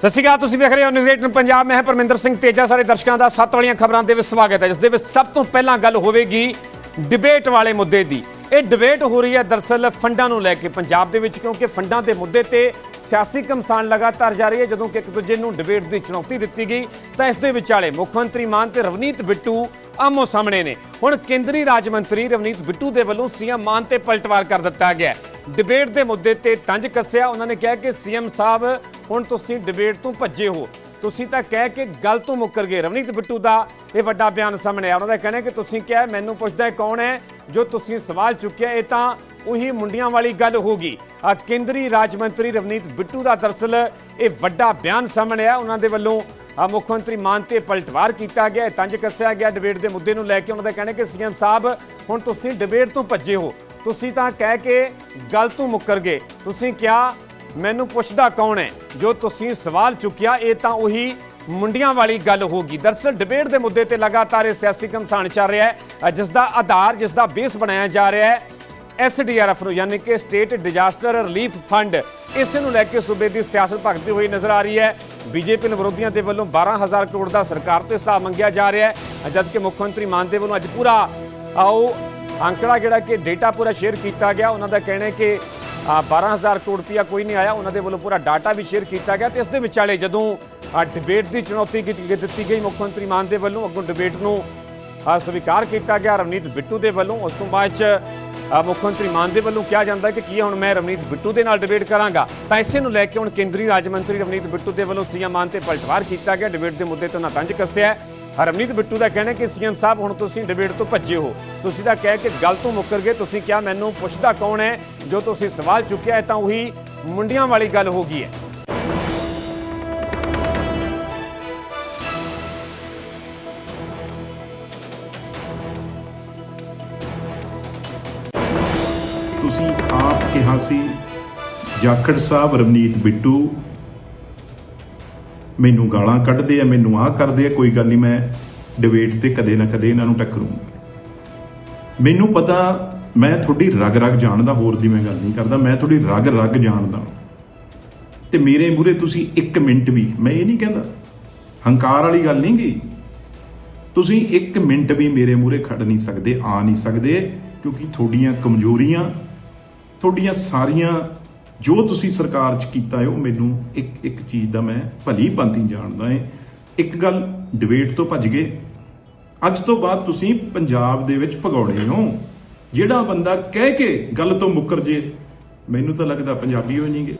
ਸਤਿ ਸ਼੍ਰੀ ਅਕਾਲ, ਤੁਸੀਂ ਵੇਖ ਰਹੇ ਹੋ ਨਿਊਜ਼ 18 ਪੰਜਾਬ। ਮੈਂ ਹਾਂ ਪਰਮਿੰਦਰ ਸਿੰਘ ਤੇਜਾ। ਸਾਰੇ ਦਰਸ਼ਕਾਂ ਦਾ ਸੱਤ ਵਾਲੀਆਂ ਖਬਰਾਂ ਦੇ ਵਿੱਚ ਸਵਾਗਤ ਹੈ, ਜਿਸ ਦੇ ਵਿੱਚ ਸਭ ਤੋਂ ਪਹਿਲਾਂ ਗੱਲ ਹੋਵੇਗੀ ਡਿਬੇਟ ਵਾਲੇ ਮੁੱਦੇ ਦੀ। ਇਹ ਡਿਬੇਟ ਹੋ ਰਹੀ ਹੈ ਦਰਸਲ ਫੰਡਾਂ ਨੂੰ ਲੈ ਕੇ ਪੰਜਾਬ ਦੇ ਵਿੱਚ, ਕਿਉਂਕਿ ਫੰਡਾਂ ਦੇ ਮੁੱਦੇ ਤੇ ਸਿਆਸੀ ਕਮਸਾਨ ਲਗਾਤਾਰ ਜਾਰੀ ਹੈ। ਜਦੋਂ ਕਿ ਇੱਕ ਦੂਜੇ ਨੂੰ ਡਿਬੇਟ ਦੀ ਚੁਣੌਤੀ ਦਿੱਤੀ ਗਈ, ਤਾਂ ਇਸ ਦੇ ਵਿਚਾਲੇ ਮੁੱਖ ਮੰਤਰੀ ਮਾਨ ਤੇ ਰਵਨੀਤ ਬਿੱਟੂ ਆਮੋ ਸਾਹਮਣੇ ਨੇ। ਹੁਣ ਕੇਂਦਰੀ ਰਾਜ ਮੰਤਰੀ ਰਵਨੀਤ ਬਿੱਟੂ ਦੇ ਵੱਲੋਂ ਸੀਐਮ ਮਾਨ ਤੇ ਪਲਟਵਾਰ ਕਰ ਦਿੱਤਾ ਗਿਆ। ਡਿਬੇਟ ਦੇ ਮੁੱਦੇ ਤੇ ਤੰਜ ਕੱਸਿਆ। ਉਹਨਾਂ ਨੇ ਕਿਹਾ ਕਿ ਸੀਐਮ ਸਾਹਿਬ ਹੁਣ ਤੁਸੀਂ ਡਿਬੇਟ ਤੋਂ ਭੱਜੇ ਹੋ। ਤੁਸੀਂ ਤਾਂ ਕਹਿ ਕੇ ਗੱਲ ਤੋਂ ਮੁੱਕਰ ਗਏ। ਰਵਨੀਤ ਬਿੱਟੂ ਦਾ ਇਹ ਵੱਡਾ ਬਿਆਨ ਸਾਹਮਣੇ ਆ ਉਹਨਾਂ ਦਾ ਕਹਿਣਾ ਕਿ ਤੁਸੀਂ ਕਿਹਾ, ਮੈਨੂੰ ਪੁੱਛਦਾ ਕੌਣ ਹੈ, ਜੋ ਤੁਸੀਂ ਸਵਾਲ ਚੁੱਕਿਆ, ਇਹ ਤਾਂ ਉਹੀ ਮੁੰਡਿਆਂ ਵਾਲੀ ਗੱਲ ਹੋਗੀ ਆ ਕੇਂਦਰੀ ਰਾਜ ਮੰਤਰੀ ਰਵਨੀਤ ਬਿੱਟੂ ਦਾ ਦਰਸਲ ਇਹ ਵੱਡਾ ਬਿਆਨ ਸਾਹਮਣੇ ਆ ਉਹਨਾਂ ਦੇ ਵੱਲੋਂ ਆ ਮੁੱਖ ਮੰਤਰੀ ਮਾਨ ਤੇ ਪਲਟਵਾਰ ਕੀਤਾ ਗਿਆ। ਤੰਜ ਕੱਸਿਆ ਗਿਆ ਡਿਬੇਟ ਦੇ ਮੁੱਦੇ ਨੂੰ ਲੈ ਕੇ। ਉਹਨਾਂ ਦਾ ਕਹਿਣਾ ਹੈ ਕਿ ਸੀਐਮ ਸਾਹਿਬ, ਹੁਣ ਤੁਸੀਂ ਡਿਬੇਟ ਤੋਂ ਭੱਜੇ ਹੋ। ਤੁਸੀਂ ਤਾਂ ਕਹਿ ਕੇ ਗੱਲ ਤੋਂ ਮੁੱਕਰ ਗਏ। ਤੁਸੀਂ ਕਿਹਾ ਮੈਨੂੰ ਪੁੱਛਦਾ ਕੌਣ ਹੈ? ਜੋ ਤੁਸੀਂ ਸਵਾਲ ਚੁੱਕਿਆ, ਇਹ ਤਾਂ ਉਹੀ ਮੁੰਡੀਆਂ ਵਾਲੀ ਗੱਲ ਹੋਗੀ ਦਰਸਲ ਡਿਬੇਟ ਦੇ ਮੁੱਦੇ ਤੇ ਲਗਾਤਾਰ ਇਹ ਸਿਆਸੀ ਘਮਸਾਨ ਚੱਲ ਰਿਹਾ ਹੈ ਜਿਸ ਦਾ ਆਧਾਰ ਜਿਸ ਦਾ ਬੇਸ ਬਣਾਇਆ ਜਾ ਰਿਹਾ ਹੈ ਐਸਡੀਆਰਐਫ ਨੂੰ, ਯਾਨੀ ਕਿ ਸਟੇਟ ਡਿਜ਼ਾਸਟਰ ਰਿਲੀਫ ਫੰਡ ਇਸ ਨੂੰ ਲੈ ਕੇ ਸੂਬੇ ਦੀ ਸਿਆਸਤ ਭਗਤੀ ਹੋਈ ਨਜ਼ਰ ਆ ਰਹੀ ਹੈ। ਬੀਜੇਪੀ ਨੂੰ ਵਿਰੋਧੀਆਂ ਦੇ ਵੱਲੋਂ 12000 ਕਰੋੜ ਦਾ ਸਰਕਾਰ ਤੋਂ ਹਿਸਾਬ ਮੰਗਿਆ ਜਾ ਰਿਹਾ ਹੈ, ਜਦਕਿ ਮੁੱਖ ਮੰਤਰੀ ਮਾਨ ਦੇ ਵੱਲੋਂ ਅੱਜ ਪੂਰਾ, ਆਓ, ਅੰਕੜਾ ਜਿਹੜਾ ਕਿ ਡੇਟਾ ਪੂਰਾ ਸ਼ੇਅਰ ਕੀਤਾ ਗਿਆ, ਉਹਨਾਂ ਦਾ ਕਹਿਣਾ ਹੈ ਕਿ 12000 ਕਰੋੜ ਰੁਪਇਆ ਕੋਈ ਨਹੀਂ ਆਇਆ। ਉਹਨਾਂ ਦੇ ਵੱਲੋਂ ਪੂਰਾ ਡਾਟਾ ਵੀ ਸ਼ੇਅਰ ਕੀਤਾ ਗਿਆ ਤੇ ਇਸ ਦੇ ਵਿਚਾਲੇ ਜਦੋਂ ਡਿਬੇਟ ਦੀ ਚੁਣੌਤੀ ਕੀਤੀ ਦਿੱਤੀ ਗਈ ਮੁੱਖ ਮੰਤਰੀ ਮਾਨ ਦੇ ਵੱਲੋਂ, ਅੱਗੋਂ ਡਿਬੇਟ ਨੂੰ ਸਵੀਕਾਰ ਕੀਤਾ ਗਿਆ ਰਵਨੀਤ ਬਿੱਟੂ ਦੇ ਵੱਲੋਂ, ਉਸ ਤੋਂ ਬਾਅਦ ਚ ਮੁੱਖ ਮੰਤਰੀ ਮਾਨ ਦੇ ਵੱਲੋਂ ਕਿਹਾ ਜਾਂਦਾ ਕਿ ਕੀ ਹੁਣ ਮੈਂ ਰਵਨੀਤ ਬਿੱਟੂ ਦੇ ਨਾਲ ਡਿਬੇਟ ਕਰਾਂਗਾ। ਤਾਂ ਇਸੇ ਨੂੰ ਲੈ ਕੇ ਹੁਣ ਕੇਂਦਰੀ ਰਾਜ ਮੰਤਰੀ ਰਵਨੀਤ ਬਿੱਟੂ ਦੇ ਵੱਲੋਂ ਸੀਐਮ ਮਾਨ ਤੇ ਪਲਟਵਾਰ ਕੀਤਾ ਗਿਆ। ਡਿਬੇਟ ਦੇ ਮੁੱਦੇ ਤੇ ਉਹਨਾਂ ਤੰਜ ਕੱਸਿਆ। ਹੈ। ਰਵਨੀਤ ਬਿੱਟੂ ਦਾ ਕਹਿਣਾ ਕਿ ਸੀਐਮ ਸਾਹਿਬ ਹੁਣ ਤੁਸੀਂ ਡਿਬੇਟ ਤੋਂ ਭੱਜੇ ਹੋ ਤੁਸੀਂ ਤਾਂ ਕਹਿ ਕੇ ਗੱਲ ਤੋਂ ਮੁੱਕਰ ਗਏ, ਤੁਸੀਂ ਕਿਹਾ ਮੈਨੂੰ ਪੁੱਛਦਾ ਕੌਣ ਹੈ ਜੋ ਤੁਸੀਂ ਸਵਾਲ ਚੁੱਕਿਆ ਹੈ ਤਾਂ ਉਹੀ ਮੁੰਡਿਆਂ ਵਾਲੀ ਗੱਲ ਹੋ ਗਈ ਹੈ ਤੁਸੀਂ ਆਪ ਕਿਹਾ ਸੀ, ਜਾਖੜ ਸਾਹਿਬ, ਰਵਨੀਤ ਬਿੱਟੂ ਮੈਨੂੰ ਗਾਲਾਂ ਕੱਢਦੇ ਆ, ਮੈਨੂੰ ਆਹ ਕਰਦੇ ਆ, ਕੋਈ ਗੱਲ ਨਹੀਂ, ਮੈਂ ਡਿਬੇਟ ਤੇ ਕਦੇ ਨਾ ਕਦੇ ਇਹਨਾਂ ਨੂੰ ਟੱਕਰੂੰਗਾ। ਮੈਨੂੰ ਪਤਾ, ਮੈਂ ਤੁਹਾਡੀ ਰਗ ਰਗ ਜਾਣਦਾ, ਹੋਰ ਦੀ ਮੈਂ ਗੱਲ ਨਹੀਂ ਕਰਦਾ, ਮੈਂ ਤੁਹਾਡੀ ਰਗ ਰਗ ਜਾਣਦਾ ਤੇ ਮੇਰੇ ਮੂਹਰੇ ਤੁਸੀਂ 1 ਮਿੰਟ ਵੀ, ਮੈਂ ਇਹ ਨਹੀਂ ਕਹਿੰਦਾ, ਹੰਕਾਰ ਵਾਲੀ ਗੱਲ ਨਹੀਂ ਗਈ। ਤੁਸੀਂ 1 ਮਿੰਟ ਵੀ ਮੇਰੇ ਮੂਹਰੇ ਖੜ ਨਹੀਂ ਸਕਦੇ, ਆ ਨਹੀਂ ਸਕਦੇ, ਕਿਉਂਕਿ ਤੁਹਾਡੀਆਂ ਕਮਜ਼ੋਰੀਆਂ, ਤੁਹਾਡੀਆਂ ਸਾਰੀਆਂ ਜੋ ਤੁਸੀਂ ਸਰਕਾਰ 'ਚ ਕੀਤਾ ਹੈ, ਉਹ ਮੈਨੂੰ ਇੱਕ ਇੱਕ ਚੀਜ਼ ਦਾ ਮੈਂ ਭਲੀ ਭਾਂਤੀ ਜਾਣਦਾ ਹਾਂ। ਇੱਕ ਗੱਲ ਡਿਬੇਟ ਤੋਂ ਭੱਜ ਗਏ। ਅੱਜ ਤੋਂ ਬਾਅਦ ਤੁਸੀਂ ਪੰਜਾਬ ਦੇ ਵਿੱਚ ਭਗੌੜੇ ਹੋ। ਜਿਹੜਾ ਬੰਦਾ ਕਹਿ ਕੇ ਗੱਲ ਤੋਂ ਮੁੱਕਰ ਜੇ, ਮੈਨੂੰ ਤਾਂ ਲੱਗਦਾ ਪੰਜਾਬੀ ਹੋ ਨਹੀਂਗੇ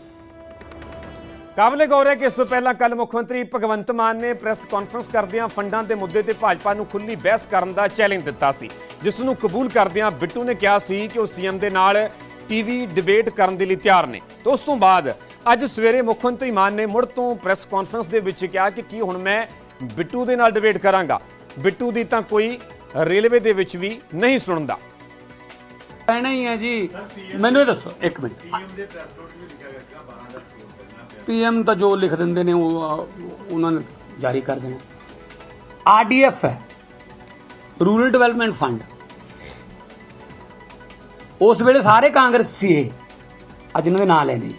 ਕਾਬਲੇ ਗੌਰ ਹੈ ਕਿ ਇਸ ਤੋਂ ਪਹਿਲਾਂ ਕੱਲ ਮੁੱਖ ਮੰਤਰੀ ਭਗਵੰਤ ਮਾਨ ਨੇ ਪ੍ਰੈਸ ਕਾਨਫਰੰਸ ਕਰਦਿਆਂ ਫੰਡਾਂ ਦੇ ਮੁੱਦੇ ਤੇ ਭਾਜਪਾ ਨੂੰ ਖੁੱਲੀ ਬਹਿਸ ਕਰਨ ਦਾ ਚੈਲੰਜ ਦਿੱਤਾ ਸੀ। ਜਿਸ ਨੂੰ ਕਬੂਲ ਕਰਦਿਆਂ ਬਿੱਟੂ ਨੇ ਕਿਹਾ ਸੀ ਕਿ ਉਹ ਸੀਐਮ ਦੇ ਨਾਲ ਟੀਵੀ ਡਿਬੇਟ ਕਰਨ ਦੇ ਲਈ ਤਿਆਰ ਨੇ। ਤੇ ਉਸ ਤੋਂ ਬਾਅਦ ਅੱਜ ਸਵੇਰੇ ਮੁੱਖ ਮੰਤਰੀ ਮਾਨ ਨੇ ਮੁੜ ਤੋਂ ਪ੍ਰੈਸ ਕਾਨਫਰੰਸ ਦੇ ਵਿੱਚ ਕਿਹਾ ਕਿ ਕੀ ਹੁਣ ਮੈਂ ਬਿੱਟੂ ਦੇ ਨਾਲ ਡਿਬੇਟ ਕਰਾਂਗਾ। ਬਿੱਟੂ ਦੀ ਤਾਂ ਕੋਈ ਰੇਲਵੇ ਦੇ ਵਿੱਚ ਵੀ ਨਹੀਂ ਸੁਣਦਾ। ਕਹਿਣਾ ਹੀ ਹੈ ਜੀ। ਮੈਨੂੰ ਇਹ ਦੱਸੋ ਇੱਕ ਮਿੰਟ। ਪੀਐਮ ਤਾਂ ਜੋ ਲਿਖ ਦਿੰਦੇ ਨੇ ਉਹ ਉਹਨਾਂ ਨੇ ਜਾਰੀ ਕਰ ਦੇਣਾ। ਆਰਡੀਐਫ ਹੈ ਰੂਰਲ ਡਿਵੈਲਪਮੈਂਟ ਫੰਡ। ਉਸ ਵੇਲੇ ਸਾਰੇ ਕਾਂਗਰਸ ਸੀ ਇਹ, ਅੱਜ ਇਹਨਾਂ ਦੇ ਨਾਂ ਲੈਂਦੇ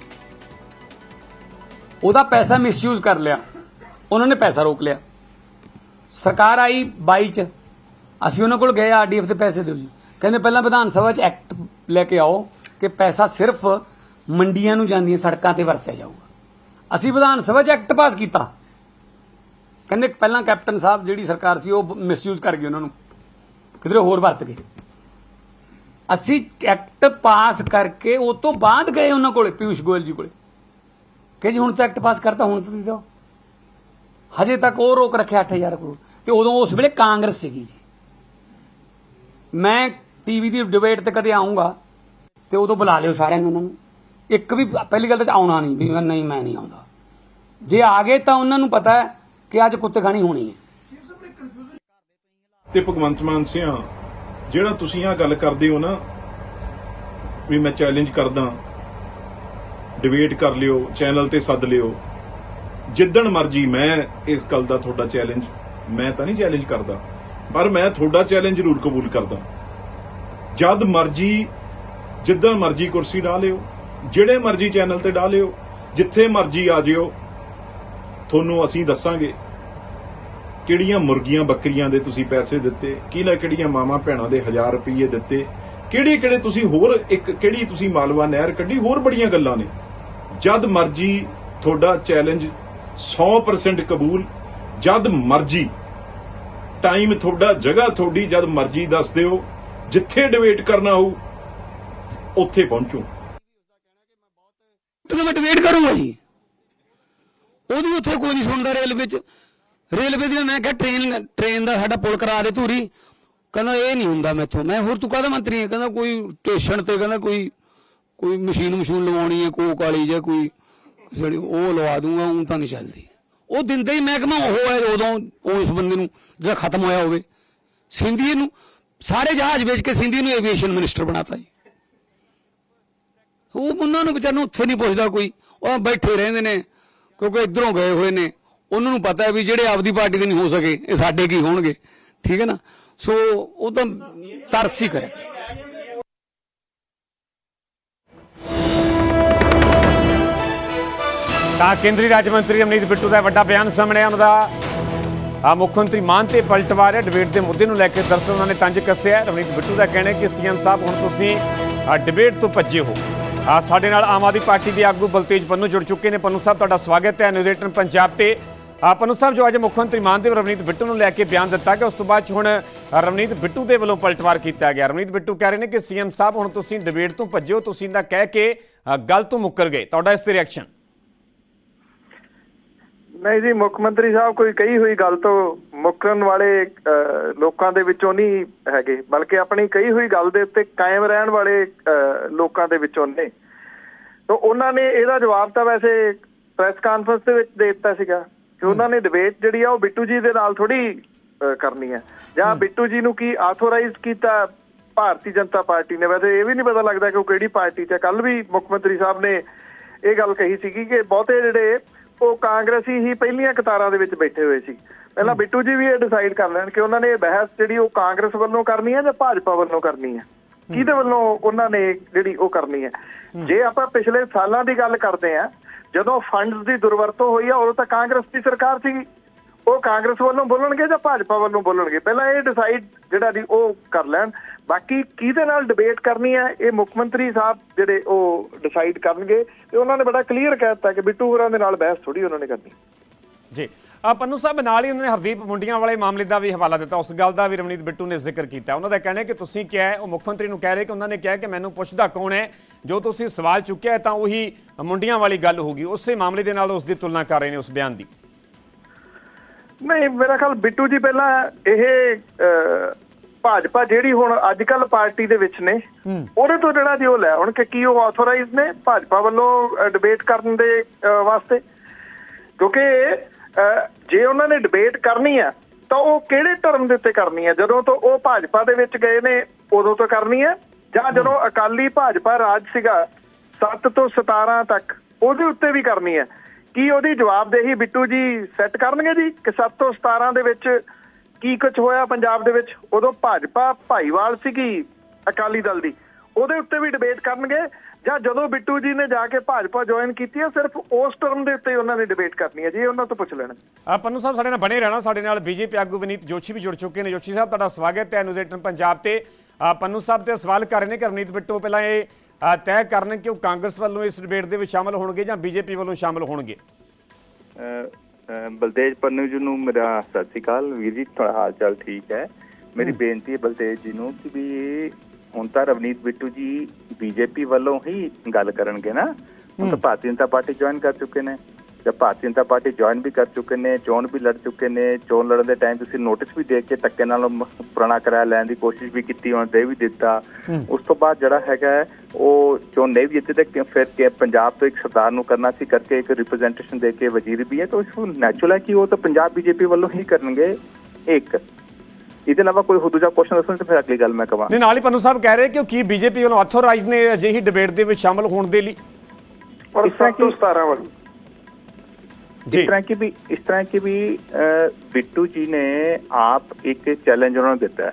ਉਹਦਾ ਪੈਸਾ ਮਿਸਯੂਜ਼ ਕਰ ਲਿਆ। ਉਹਨਾਂ ਨੇ ਪੈਸਾ ਰੋਕ ਲਿਆ। ਸਰਕਾਰ ਆਈ 22 ਚ। ਅਸੀਂ ਉਹਨਾਂ ਕੋਲ ਗਏ ਆਰਡੀਐਫ ਦੇ ਪੈਸੇ ਦਿਓ ਜੀ। ਕਹਿੰਦੇ ਪਹਿਲਾਂ ਵਿਧਾਨ ਸਭਾ ਚ ਐਕਟ ਲੈ ਕੇ ਆਓ ਕਿ ਪੈਸਾ ਸਿਰਫ ਮੰਡੀਆਂ ਨੂੰ ਜਾਂਦੀਆਂ, ਸੜਕਾਂ ਤੇ ਵਰਤਿਆ ਜਾਊਗਾ। ਅਸੀਂ ਵਿਧਾਨ ਸਭਾ ਚ ਐਕਟ ਪਾਸ ਕੀਤਾ। ਕਹਿੰਦੇ ਪਹਿਲਾਂ ਕੈਪਟਨ ਸਾਹਿਬ ਜਿਹੜੀ ਸਰਕਾਰ ਸੀ, ਉਹ ਮਿਸਯੂਜ਼ ਕਰ ਗਈ ਉਹਨਾਂ ਨੂੰ। ਕਿਧਰੇ ਹੋਰ ਵਰਤ ਗਏ। ਅਸੀਂ ਐਕਟ ਪਾਸ ਕਰਕੇ ਉਹ ਤੋਂ ਬਾਅਦ ਗਏ ਉਹਨਾਂ ਕੋਲੇ ਪਿਊਸ਼ ਗੋਇਲ ਜੀ ਕੋਲੇ। ਕਿ ਜੀ, ਹੁਣ ਤਾਂ ਐਕਟ ਪਾਸ ਕਰਤਾ, ਹੁਣ ਤਾਂ ਦਿਓ। ਹਜੇ ਤੱਕ ਉਹ ਰੋਕ ਰੱਖਿਆ 8000 ਕਰੋੜ। ਤੇ ਉਦੋਂ ਉਸ ਵੇਲੇ ਕਾਂਗਰਸ ਸੀਗੀ ਜੀ। ਮੈਂ ਟੀਵੀ ਦੀ ਡਿਬੇਟ ਤੇ ਕਦੇ ਆਉਂਗਾ ਤੇ ਉਦੋਂ ਬੁਲਾ ਲਿਓ ਸਾਰਿਆਂ ਨੂੰ ਉਹਨਾਂ ਨੂੰ। ਇੱਕ ਵੀ, ਪਹਿਲੀ ਗੱਲ ਤਾਂ ਆਉਣਾ ਨਹੀਂ, ਵੀ ਮੈਂ- ਨਹੀਂ, ਮੈਂ ਨਹੀਂ ਆਉਂਦਾ। ਜੇ ਆ ਗਏ ਤਾਂ ਉਹਨਾਂ ਨੂੰ ਪਤਾ ਹੈ ਕਿ ਅੱਜ ਕੁੱਤੇ ਖਾਣੀ ਹੋਣੀ ਹੈ। ਤੇ ਭਗਵੰਤ ਮਾਨ ਸਿੰਘ ਜਿਹੜਾ ਤੁਸੀਂ ਆ ਗੱਲ ਕਰਦੇ ਹੋ ਨਾ, ਵੀ ਮੈਂ ਚੈਲੰਜ ਕਰਦਾ ਡਿਬੇਟ ਕਰ ਲਿਓ ਚੈਨਲ ਤੇ ਸੱਦ ਲਿਓ, ਜਿੱਦਣ ਮਰਜ਼ੀ ਮੈਂ ਇਸ ਗੱਲ ਦਾ ਤੁਹਾਡਾ ਚੈਲੰਜ ਮੈਂ ਤਾਂ ਨਹੀਂ ਚੈਲੰਜ ਕਰਦਾ, ਪਰ ਮੈਂ ਤੁਹਾਡਾ ਚੈਲੰਜ ਜ਼ਰੂਰ ਕਬੂਲ ਕਰਦਾ। ਜਦ ਮਰਜ਼ੀ, ਜਿੱਦਣ ਮਰਜ਼ੀ ਕੁਰਸੀ ਢਾ ਲਿਓ, ਜਿਹੜੇ ਮਰਜ਼ੀ ਚੈਨਲ ਤੇ ਢਾ ਲਿਓ, ਜਿੱਥੇ ਮਰਜ਼ੀ ਆ ਜਿਓ, ਤੁਹਾਨੂੰ ਅਸੀਂ ਦੱਸਾਂਗੇ। ਕਿਹੜੀਆਂ ਮੁਰਗੀਆਂ ਬੱਕਰੀਆਂ ਦੇ ਤੁਸੀਂ ਪੈਸੇ ਦਿੱਤੇ? ਕਿਹੜਾ ਕਿਹੜੀਆਂ ਮਾਮਾ ਭੈਣਾਂ ਦੇ ਹਜ਼ਾਰ ਰੁਪਏ ਦਿੱਤੇ? ਕਿਹੜੇ ਕਿਹੜੇ ਤੁਸੀਂ ਹੋਰ ਇੱਕ ਕਿਹੜੀ ਤੁਸੀਂ ਮਾਲਵਾ ਨਹਿਰ ਕੱਢੀ? ਹੋਰ ਬੜੀਆਂ ਗੱਲਾਂ ਨੇ। ਜਦ ਮਰਜ਼ੀ ਤੁਹਾਡਾ ਚੈਲੰਜ 100% ਕਬੂਲ, ਜਦ ਮਰਜ਼ੀ ਟਾਈਮ ਤੁਹਾਡਾ, ਜਗ੍ਹਾ ਤੁਹਾਡੀ, ਜਦ ਮਰਜ਼ੀ ਦੱਸ ਦਿਓ। ਜਿੱਥੇ ਡਿਬੇਟ ਕਰਨਾ ਹੋਊ, ਉੱਥੇ ਪਹੁੰਚੋ। ਤੇ ਮੈਂ ਡਿਬੇਟ ਕਰੂੰਗਾ ਜੀ। ਉਹਦੀ ਉੱਥੇ ਕੋਈ ਨਹੀਂ ਸੁਣਦਾ ਰੇਲ ਵਿੱਚ। ਰੇਲਵੇ ਦੀ ਮੈਂ ਕਿਹਾ ਟ੍ਰੇਨ ਟ੍ਰੇਨ ਦਾ ਸਾਡਾ ਪੁਲ ਕਰਾ ਦੇ ਧੂਰੀ। ਕਹਿੰਦਾ ਇਹ ਨਹੀਂ ਹੁੰਦਾ ਮੈਥੋਂ। ਮੈਂ ਹੋਰ ਤੂੰ ਕਾਹਦਾ ਮੰਤਰੀ ਹੈ ਕਹਿੰਦਾ ਕੋਈ ਸਟੇਸ਼ਨ ਤੇ ਕਹਿੰਦਾ ਕੋਈ ਕੋਈ ਮਸ਼ੀਨ ਮਸ਼ੀਨ ਲਵਾਉਣੀ ਹੈ ਕੋਕ ਵਾਲੀ ਜਾਂ ਕੋਈ ਜਿਹੜੀ ਉਹ ਲਵਾ ਦੂੰਗਾ ਉਹ ਤਾਂ ਨਹੀਂ ਚੱਲਦੀ। ਉਹ ਦਿੰਦੇ ਹੀ ਮਹਿਕਮਾ ਉਹ ਹੈ, ਉਦੋਂ ਉਹ ਇਸ ਬੰਦੇ ਨੂੰ ਜਿਹੜਾ ਖਤਮ ਹੋਇਆ ਹੋਵੇ। ਸਿੰਧੀ ਨੂੰ ਸਾਰੇ ਜਹਾਜ਼ ਵੇਚ ਕੇ ਸਿੰਧੀ ਨੂੰ ਐਵੀਏਸ਼ਨ ਮਿਨਿਸਟਰ ਬਣਾਤਾ ਜੀ। ਉਹ ਉਹਨਾਂ ਨੂੰ ਵਿਚਾਰ ਨੂੰ ਉੱਥੇ ਨਹੀਂ ਪੁੱਛਦਾ ਕੋਈ। ਉਹ ਬੈਠੇ ਰਹਿੰਦੇ ਨੇ, ਕਿਉਂਕਿ ਇਧਰੋਂ ਗਏ ਹੋਏ ਨੇ। ਉਹਨਾਂ ਨੂੰ ਪਤਾ ਹੈ ਵੀ ਜਿਹੜੇ ਆਪਦੀ ਪਾਰਟੀ ਦੇ ਨਹੀਂ ਹੋ ਸਕੇ, ਇਹ ਸਾਡੇ ਕੀ ਹੋਣਗੇ, ਠੀਕ ਹੈ ਨਾ? ਸੋ ਉਹ ਤਾਂ ਤਰਸ ਕਰੇ। ਤਾਂ ਕੇਂਦਰੀ ਰਾਜ ਮੰਤਰੀ ਅਮਨੀਤ ਬਿੱਟੂ ਦਾ ਵੱਡਾ ਬਿਆਨ ਸਾਹਮਣੇ ਆ ਉਹਨਾਂ ਦਾ। ਆ ਮੁੱਖ ਮੰਤਰੀ ਮਾਨ ਤੇ ਪਲਟਵਾਰ ਹੈ ਡਿਬੇਟ ਦੇ ਮੁੱਦੇ ਨੂੰ ਲੈ ਕੇ ਦਰਸਲ ਉਹਨਾਂ ਨੇ ਤੰਜ ਕੱਸਿਆ। ਹੈ। ਰਵਨੀਤ ਬਿੱਟੂ ਦਾ ਕਹਿਣਾ ਹੈ ਕਿ ਸੀਐਮ ਸਾਹਿਬ, ਹੁਣ ਤੁਸੀਂ ਡਿਬੇਟ ਤੋਂ ਭੱਜੇ ਹੋ। ਆ ਸਾਡੇ ਨਾਲ ਆਮ ਆਦਮੀ ਪਾਰਟੀ ਦੇ ਆਗੂ ਬਲਤੇਜ ਪੰਨੂ ਜੁੜ ਚੁੱਕੇ ਨੇ। ਪੰਨੂ ਸਾਹਿਬ, ਤੁਹਾਡਾ ਸਵਾਗਤ ਹੈ। ਨਿਊਜ਼ 18 ਪੰਜਾਬ ਤੇ ਪੰਨੂ ਸਾਹਿਬ ਜੋ ਅੱਜ ਮੁੱਖ ਮੰਤਰੀ ਮਾਨ ਰਵਨੀਤ ਬਿੱਟੂ ਨੂੰ ਲੈ ਕੇ ਬਿਆਨ ਦਿੱਤਾ ਕਿ ਉਸ ਤੋਂ ਬਾਅਦ ਹੁਣ ਰਵਨੀਤ ਬਿੱਟੂ ਦੇ ਵੱਲੋਂ ਪਲਟਵਾਰ ਕੀਤਾ ਗਿਆ। ਰਵਨੀਤ ਬਿੱਟੂ ਕਹਿ ਰਹੇ ਨੇ ਕਿ ਸੀਐਮ ਸਾਹਿਬ ਹੁਣ ਤੁਸੀਂ ਡਿਬੇਟ ਤੋਂ ਭੱਜੇ ਤੁਸੀਂ ਦਾ ਕਹਿ ਕੇ ਗੱਲ ਤੋਂ ਮੁੱਕਰ ਗਏ। ਤੁਹਾਡਾ ਇਸ ਤੇ ਰਿਐਕਸ਼ਨ ਨਹੀਂ ਜੀ ਮੁੱਖ ਮੰਤਰੀ ਸਾਹਿਬ ਕੋਈ ਕਹੀ ਹੋਈ ਗੱਲ ਤੋਂ ਮੁੱਕਰਨ ਵਾਲੇ ਲੋਕਾਂ ਦੇ ਵਿੱਚੋਂ ਨਹੀਂ ਹੈਗੇ। ਬਲਕਿ ਆਪਣੀ ਕਹੀ ਹੋਈ ਗੱਲ ਦੇ ਉੱਤੇ ਕਾਇਮ ਰਹਿਣ ਵਾਲੇ ਅਹ, ਲੋਕਾਂ ਦੇ ਵਿੱਚੋਂ ਨੇ। ਤਾਂ ਉਹਨਾਂ ਨੇ ਇਹਦਾ ਜਵਾਬ ਤਾਂ ਵੈਸੇ ਪ੍ਰੈਸ ਕਾਨਫਰੰਸ ਦੇ ਵਿੱਚ ਦੇ ਦਿੱਤਾ ਸੀਗਾ। ਕਿ ਉਹਨਾਂ ਨੇ ਡਿਬੇਟ ਜਿਹੜੀ ਆ ਉਹ ਬਿੱਟੂ ਜੀ ਦੇ ਨਾਲ ਥੋੜੀ ਕਰਨੀ ਹੈ ਜਾਂ ਬਿੱਟੂ ਜੀ ਨੂੰ ਕੀ ਆਥੋਰਾਈਜ਼ ਕੀਤਾ ਭਾਰਤੀ ਜਨਤਾ ਪਾਰਟੀ ਨੇ? ਵੈਸੇ ਇਹ ਵੀ ਨਹੀਂ ਪਤਾ ਲੱਗਦਾ ਕਿ ਉਹ ਕਿਹੜੀ ਪਾਰਟੀ 'ਚ ਕੱਲ ਵੀ ਮੁੱਖ ਮੰਤਰੀ ਸਾਹਿਬ ਨੇ ਇਹ ਗੱਲ ਕਹੀ ਸੀਗੀ ਕਿ ਬਹੁਤੇ ਜਿਹੜੇ ਉਹ ਕਾਂਗਰਸੀ ਹੀ ਪਹਿਲੀਆਂ ਕਤਾਰਾਂ ਦੇ ਵਿੱਚ ਬੈਠੇ ਹੋਏ ਸੀ। ਪਹਿਲਾਂ ਬਿੱਟੂ ਜੀ ਵੀ ਇਹ ਡਿਸਾਈਡ ਕਰ ਲੈਣ ਕਿ ਉਹਨਾਂ ਨੇ ਇਹ ਬਹਿਸ ਜਿਹੜੀ ਉਹ ਕਾਂਗਰਸ ਵੱਲੋਂ ਕਰਨੀ ਹੈ ਜਾਂ ਭਾਜਪਾ ਵੱਲੋਂ ਕਰਨੀ ਹੈ ਕਿਹਦੇ ਵੱਲੋਂ ਉਹਨਾਂ ਨੇ ਜਿਹੜੀ ਉਹ ਕਰਨੀ ਹੈ? ਜੇ ਆਪਾਂ ਪਿਛਲੇ ਸਾਲਾਂ ਦੀ ਗੱਲ ਕਰਦੇ ਆ ਜਦੋਂ ਫੰਡਸ ਦੀ ਦੁਰਵਰਤੋਂ ਹੋਈ ਆ ਉਦੋਂ ਤਾਂ ਕਾਂਗਰਸ ਦੀ ਸਰਕਾਰ ਸੀ। ਉਹ ਕਾਂਗਰਸ ਵੱਲੋਂ ਬੋਲਣਗੇ ਜਾਂ ਭਾਜਪਾ ਵੱਲੋਂ ਬੋਲਣਗੇ? ਪਹਿਲਾਂ ਇਹ ਡਿਸਾਈਡ ਜਿਹੜਾ ਦੀ ਉਹ ਕਰ ਲੈਣ। ਬਾਕੀ ਕਿਹਦੇ ਨਾਲ ਡਿਬੇਟ ਕਰਨੀ ਹੈ ਇਹ ਮੁੱਖ ਮੰਤਰੀ ਸਾਹਿਬ ਜਿਹੜੇ ਉਹ ਡਿਸਾਈਡ ਕਰਨਗੇ ਤੇ ਉਹਨਾਂ ਨੇ ਬੜਾ ਕਲੀਅਰ ਕਹਿ ਦਿੱਤਾ ਕਿ ਬਿੱਟੂ ਹੋਰਾਂ ਦੇ ਨਾਲ ਬਹਿਸ ਥੋੜੀ ਉਹਨਾਂ ਨੇ ਕਰਨੀ। ਜੀ ਪੰਨੂ ਸਾਹਿਬ ਨਾਲ ਹੀ ਉਹਨਾਂ ਨੇ ਹਰਦੀਪ ਮੁੰਡੀਆਂ ਵਾਲੇ ਮਾਮਲੇ ਦਾ ਵੀ ਹਵਾਲਾ ਦਿੱਤਾ। ਉਸ ਗੱਲ ਦਾ ਵੀ ਰਮਨੀਤ ਬਿੱਟੂ ਨੇ ਜ਼ਿਕਰ ਕੀਤਾ। ਉਹਨਾਂ ਦਾ ਕਹਿਣਾ ਹੈ ਕਿ ਤੁਸੀਂ ਕਿਹਾ ਉਹ ਮੁੱਖ ਮੰਤਰੀ ਨੂੰ ਕਹਿ ਰਹੇ ਕਿ ਉਹਨਾਂ ਨੇ ਕਿਹਾ ਕਿ ਮੈਨੂੰ ਪੁੱਛਦਾ ਕੌਣ ਹੈ। ਜੋ ਤੁਸੀਂ ਸਵਾਲ ਚੁੱਕਿਆ ਤਾਂ ਉਹੀ ਮੁੰਡੀਆਂ ਵਾਲੀ ਗੱਲ ਹੋਗੀ ਉਸੇ ਮਾਮਲੇ ਦੇ ਨਾਲ ਉਸ ਦੀ ਤੁਲਨਾ ਕਰ ਰਹੇ ਨੇ ਉਸ ਬਿਆਨ ਦੀ। ਨਹੀਂ ਮੇਰਾ ਖਿਆਲ ਬਿੱਟੂ ਜੀ ਪਹਿਲਾਂ ਇਹ ਭਾਜਪਾ ਜਿਹੜੀ ਹੁਣ ਅੱਜ ਕੱਲ ਪਾਰਟੀ ਦੇ ਵਿੱਚ ਨੇ ਉਹਦੇ ਤੋਂ ਜਿਹੜਾ ਜੀ ਲੈ ਹੁਣ ਕਿ ਕੀ ਉਹ ਆਥੋਰਾਈਜ਼ ਨੇ ਭਾਜਪਾ ਵੱਲੋਂ ਡਿਬੇਟ ਕਰਨ ਦੇ ਵਾਸਤੇ। ਕਿਉਂਕਿ ਜੇ ਉਹਨਾਂ ਨੇ ਡਿਬੇਟ ਕਰਨੀ ਆ ਤਾਂ ਉਹ ਕਿਹੜੇ ਧਰਮ ਦੇ ਉੱਤੇ ਕਰਨੀ ਆ? ਜਦੋਂ ਤੋਂ ਉਹ ਭਾਜਪਾ ਦੇ ਵਿੱਚ ਗਏ ਨੇ ਉਦੋਂ ਤੋਂ ਕਰਨੀ ਆ? ਜਾਂ ਜਦੋਂ ਅਕਾਲੀ ਭਾਜਪਾ ਰਾਜ ਸੀਗਾ 7 ਤੋਂ 17 ਤੱਕ ਉਹਦੇ ਉੱਤੇ ਵੀ ਕਰਨੀ ਆ। ਕੀ ਉਹਦੀ ਜਵਾਬਦੇਹੀ ਬਿੱਟੂ ਜੀ ਸੈੱਟ ਕਰਨਗੇ ਜੀ? ਕਿ 7 ਤੋਂ 17 ਦੇ ਵਿੱਚ ਕੀ ਕੁਝ ਹੋਇਆ ਪੰਜਾਬ ਦੇ ਵਿੱਚ? ਉਦੋਂ ਭਾਜਪਾ ਭਾਈਵਾਲ ਸੀਗੀ ਅਕਾਲੀ ਦਲ ਦੀ। ਉਹਦੇ ਉੱਤੇ ਵੀ ਡਿਬੇਟ ਕਰਨਗੇ। ਜਾਂ ਜਦੋਂ ਬਿੱਟੂ ਜੀ ਨੇ ਜਾ ਕੇ ਭਾਜਪਾ ਜੁਆਇਨ ਕੀਤੀ ਹੈ ਸਿਰਫ ਉਸ ਟਰਮ ਦੇ ਉੱਤੇ ਉਹਨਾਂ ਨੇ ਡਿਬੇਟ ਕਰਨੀ ਹੈ ਜੀ ਉਹਨਾਂ ਤੋਂ ਪੁੱਛ ਲੈਣਾ। ਆ ਪੰਨੂ ਸਾਹਿਬ ਸਾਡੇ ਨਾਲ ਬਣੇ ਰਹਿਣਾ ਸਾਡੇ ਨਾਲ ਬੀਜੇਪੀ ਆਗੂ ਵਿਨੀਤ ਜੋਸ਼ੀ ਵੀ ਜੁੜ ਚੁੱਕੇ ਨੇ। ਜੋਸ਼ੀ ਸਾਹਿਬ ਤੁਹਾਡਾ ਸਵਾਗਤ ਹੈ ਨਿਊਜ਼ 18 ਪੰਜਾਬ ਤੇ। ਆ ਪੰਨੂ ਸਾਹਿਬ ਤੇ ਸਵਾਲ ਕਰ ਰਹੇ ਨੇ ਕਿ ਰਵਨੀਤ ਬਿੱਟੂ ਪਹਿਲਾਂ ਇਹ ਤੈਅ ਕਰਨ ਕਿ ਉਹ ਕਾਂਗਰਸ ਵੱਲੋਂ ਇਸ ਡਿਬੇਟ ਦੇ ਵਿੱਚ ਸ਼ਾਮਲ ਹੋਣਗੇ ਜਾਂ ਬੀਜੇਪੀ ਵੱਲੋਂ ਸ਼ਾਮਲ ਹੋਣਗੇ? ਬਲਤੇਜ ਪੰਨੂ ਜੀ ਨੂੰ ਮੇਰਾ ਸਤਿ ਸ਼੍ਰੀ ਅਕਾਲ। ਵੀਰ ਜੀ ਤੁਹਾਡਾ ਹਾਲ ਚਾਲ ਠੀਕ ਹੈ। ਮੇਰੀ ਬੇਨਤੀ ਹੈ ਬਲਤੇਜ ਜੀ ਨੂੰ ਕਿ ਵੀ ਹੁਣ ਤਾਂ ਰਵਨੀਤ ਬਿੱਟੂ ਜੀ ਬੀਜੇਪੀ ਵੱਲੋਂ ਹੀ ਗੱਲ ਕਰਨਗੇ ਨਾ। ਹੁਣ ਤਾਂ ਭਾਰਤੀ ਜਨਤਾ ਪਾਰਟੀ ਜੁਆਇਨ ਕਰ ਚੁੱਕੇ ਨੇ। ਜਦ ਭਾਰਤੀ ਜਨਤਾ ਪਾਰਟੀ ਜੁਆਇਨ ਵੀ ਕਰ ਚੁੱਕੇ ਨੇ ਚੋਣ ਵੀ ਲੜ ਚੁੱਕੇ ਨੇ ਚੋਣ ਲੜਨ ਦੇ ਟਾਈਮ ਤੁਸੀਂ ਨੋਟਿਸ ਵੀ ਦੇ ਕੇ ਧੱਕੇ ਨਾਲ ਪੁਰਾਣਾ ਕਰਾਇਆ ਲੈਣ ਦੀ ਕੋਸ਼ਿਸ਼ ਵੀ ਕੀਤੀ ਉਹਨਾਂ ਦੇ ਵੀ ਦਿੱਤਾ। ਉਸ ਤੋਂ ਬਾਅਦ ਜਿਹੜਾ ਹੈਗਾ ਉਹ ਚੋਣ ਨਹੀਂ ਵੀ ਜਿੱਤੇ ਤੇ ਫਿਰ ਕਿ ਪੰਜਾਬ ਤੋਂ ਇੱਕ ਸਰਦਾਰ ਨੂੰ ਕਰਨਾ ਸੀ ਕਰਕੇ ਇੱਕ ਰਿਪਰੈਜ਼ੈਂਟੇਸ਼ਨ ਦੇ ਕੇ ਵਜ਼ੀਰ ਵੀ ਹੈ ਤਾਂ ਇਸ ਨੂੰ ਨੈਚੁਰਲ ਹੈ ਕਿ ਉਹ ਤਾਂ ਪੰਜਾਬ ਬੀਜੇਪੀ ਵੱਲੋਂ ਹੀ ਕਰਨਗੇ ਇੱਕ। ਇਹਦੇ ਇਲਾਵਾ ਕੋਈ ਹੋਰ ਦੂਜਾ ਕੁਐਸਚਨ ਦੱਸਣ ਤੇ ਫਿਰ ਅਗਲੀ ਗੱਲ ਮੈਂ ਕਵਾਂ। ਨਹੀਂ ਨਾਲ ਹੀ ਪੰਨੂ ਸਾਹਿਬ ਕਹਿ ਰਹੇ ਕਿ ਕੀ ਬੀਜੇਪੀ ਵੱਲੋਂ ਆਥੋਰਾਈਜ਼ ਨੇ ਅਜਿਹੀ ਡਿਬੇਟ ਦੇ ਵਿੱਚ ਸ਼ਾਮਲ ਹੋਣ ਦੇ ਲਈ? ਔਰ ਇਸ ਤਰ੍ਹਾਂ 7 ਤੋਂ 17 ਵਾਲੀ। ਜੀ। ਇਸ ਤਰ੍ਹਾਂ ਕਿ ਵੀ ਇਸ ਤਰ੍ਹਾਂ ਕਿ ਵੀ ਬਿੱਟੂ ਜੀ ਨੇ ਆਪ ਇੱਕ ਚੈਲੰਜ ਉਹਨਾਂ ਨੂੰ ਦਿੱਤਾ ਹੈ।